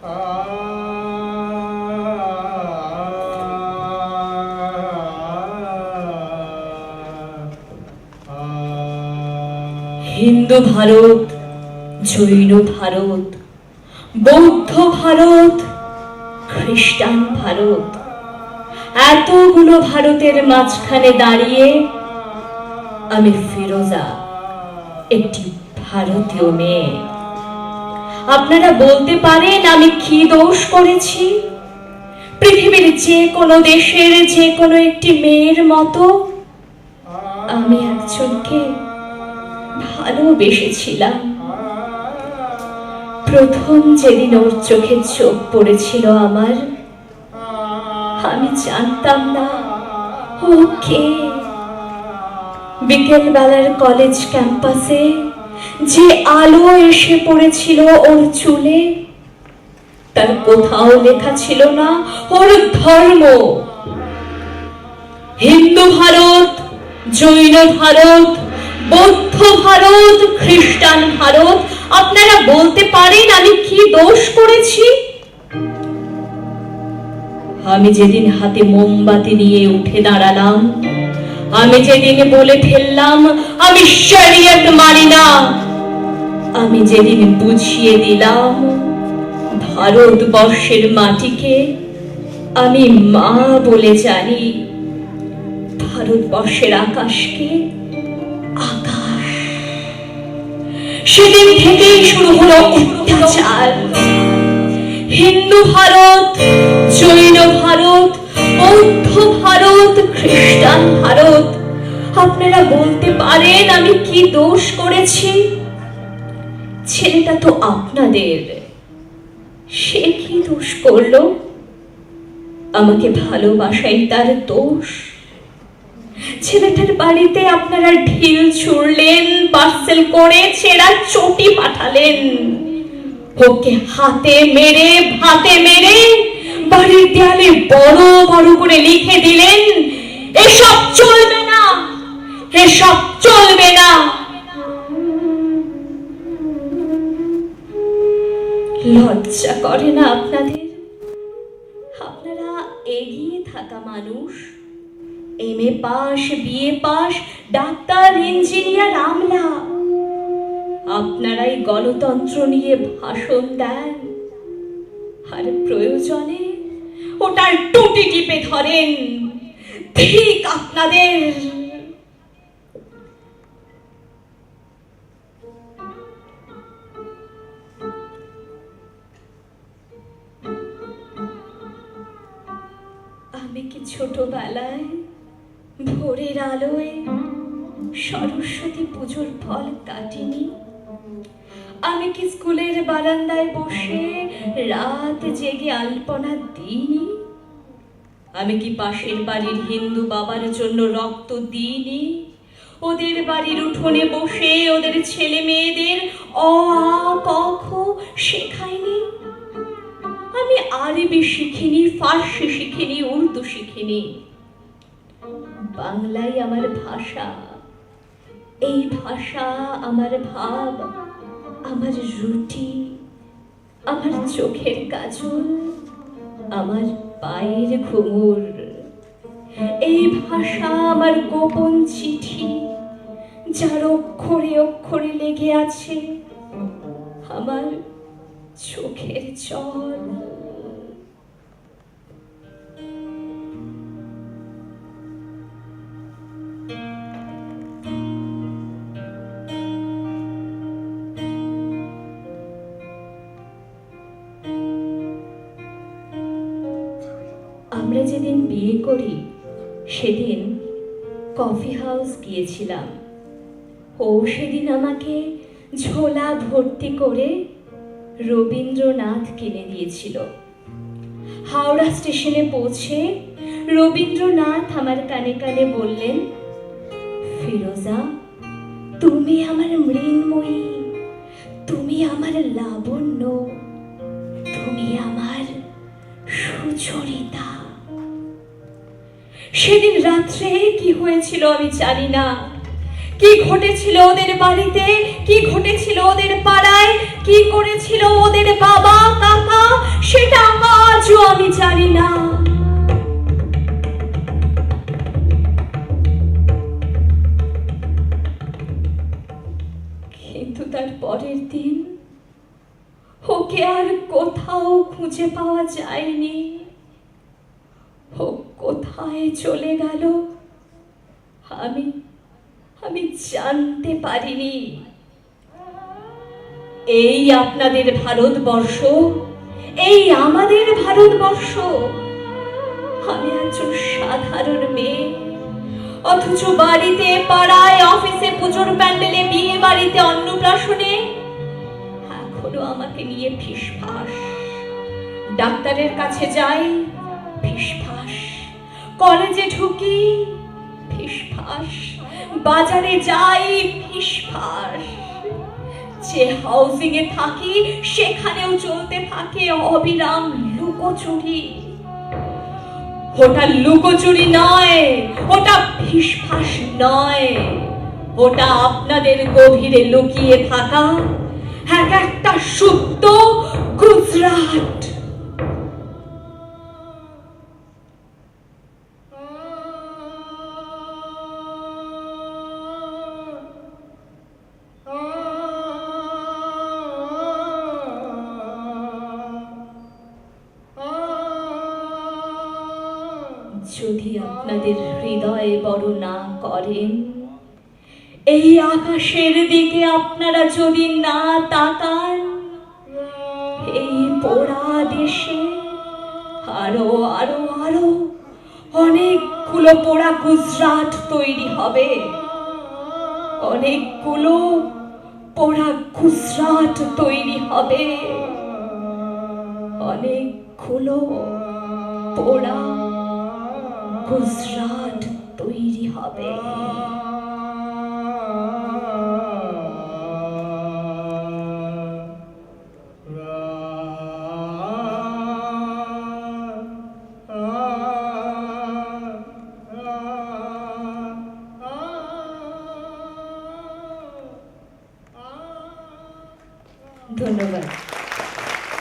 হিন্দু ভারত, জৈন ভারত, বৌদ্ধ ভারত, খ্রিস্টান ভারত, এতগুলো ভারতের মাঝখানে দাঁড়িয়ে আমি ফিরোজা, একটি ভারতীয় মেয়ে। আপনারা বলতে পারেন, আমি কি দোষ করেছি? পৃথিবীর যে কোনো দেশের যে কোনো একটি মেয়ের মতো আমি একজনকে ভালোবেসেছিলাম। প্রথম যেদিন ওর চোখে চোখ পড়েছিল আমার, আমি জানতাম না ও কে। বিকেল কলেজ ক্যাম্পাসে যে আলো এসে পড়েছিল ওর চুলে, তার কোথাও লেখা ছিল না ওর ধর্ম। হিন্দু ভারত, জৈন ভারত, বৌদ্ধ ভারত, খ্রিস্টান ভারত, আপনারা বলতে পারেন আমি কি দোষ করেছি? আমি যেদিন হাতে মোমবাতি নিয়ে উঠে দাঁড়ালাম, আমি যেদিন বলে ফেললাম আমি শরিয়ত মানি না। আমি যেদিন বুঝিয়ে দিলাম ভারতবর্ষের মাটিকে, আমি মা বলে জানি ভারতবর্ষের আকাশকে আকাশ। সেদিন থেকেই শুরু হলো অত্যাচার। হিন্দু ভারত, জৈন ভারত, বৌদ্ধ ভারত, খ্রিস্টান ভারত, আপনারা বলতে পারেন আমি কি দোষ করেছি? ছেলেটা তো আপনাদের। সে কি দোষ করল? আমাকে ভালোবাসাই তার দোষ। ছেলেটার বাড়িতে আপনারা ঢিল ছুড়লেন, পার্সেল করে ছেঁড়া চটি পাঠালেন। ওকে হাতে মেরে, ভাতে মেরে বাড়ির দেয়ালে বড় বড় করে লিখে দিলেন, এসব চলবে না, এসব লজ্জা করে না আপনাদের? আপনারা এগিয়ে থাকা মানুষ। M A pass B A pass doctor, engineer, আমলা। আপনারাই গণতন্ত্র নিয়ে ভাষণ দেন। আর প্রয়োজনে ওটার টুটি টিপে ধরেন। ঠিক আপনাদের আমি কি ছোটবেলায় ভোরের আলোয় সরস্বতী পুজোর ফল কাটিনি? আমি কি স্কুলের বারান্দায় বসে রাত জেগে আলপনা দিইনি? আমি কি পাশের বাড়ির হিন্দু বাবার জন্য রক্ত দিইনি? ওদের বাড়ির উঠোনে বসে ওদের ছেলে মেয়েদের অ আ ক খ শেখাইনি? আমি আরবি শিখিনি, ফার্সি শিখিনি, উর্দু শিখিনি। বাংলাই আমার ভাষা, এই ভাষা, আমার ভাব, আমার রুটি, আমার চোখের কাজল, আমার পায়ের ঘুঙুর। এই ভাষা আমার গোপন চিঠি, যার অক্ষরে অক্ষরে লেগে আছে আমার চোখের জল। আমরা যেদিন বিয়ে করি, সেদিন কফি হাউস গিয়েছিলাম। ও সেদিন আমাকে ঝোলা ভর্তি করে রবীন্দ্রনাথ কিনে দিয়েছিল। হাওড়া স্টেশনে পৌঁছে রবীন্দ্রনাথ আমার কানে কানে বললেন, ফিরোজা, তুমি আমার মৃন্ময়ী, তুমি আমার লাবণ্য, তুমি আমার সুচরিতা। সেদিন রাত্রে কি হয়েছিল আমি জানি না। কি ঘটেছিল ওদের বাড়িতে? কি ঘটেছিল ওদের পাড়ায়? কি করেছিল ওদের বাবা, কাকা? সেটা আজও আমি জানি না। কিন্তু তার পরের দিন ওকে আর কোথাও খুঁজে পাওয়া যায়নি। কোথায় চলে গেল? আমি আমি জানতে পারিনি। এই আপনাদের ভারতবর্ষ, এই আমাদের ভারতবর্ষ। আমি একজন সাধারণ মেয়ে, অথচ বাড়িতে, পাড়ায়, অফিসে পুজোর প্যান্ডেলে, বিয়ে বাড়িতে, অন্নপ্রাশনে এখনও আমাকে নিয়ে ফিসফাস। ডাক্তারের কাছে যাই, ফিসফাস। কলেজে ঢুকি ফিসফাস বাজারে যাই ফিসফাস যে হাউজিং এ থাকি, সেখানেও চলতে থাকে অবিরাম লুকোচুরি। ওটা লুকোচুরি নয়, ওটা ফিসফাস নয়। ওটা আপনাদের গভীরে লুকিয়ে থাকা এক একটা সুপ্ত গুজরাট। যদি আপনাদের হৃদয়ে বড় না করেন। এই আকাশের দিকে আপনারা যদি না তাকান, এই পোড়া দেশে আরও আরও আরও অনেকগুলো পোড়া গুজরাট তৈরি হবে। অনেকগুলো পোড়া গুজরাট তৈরি হবে। অনেকগুলো পোড়া গুজরাট তৈরি হবে।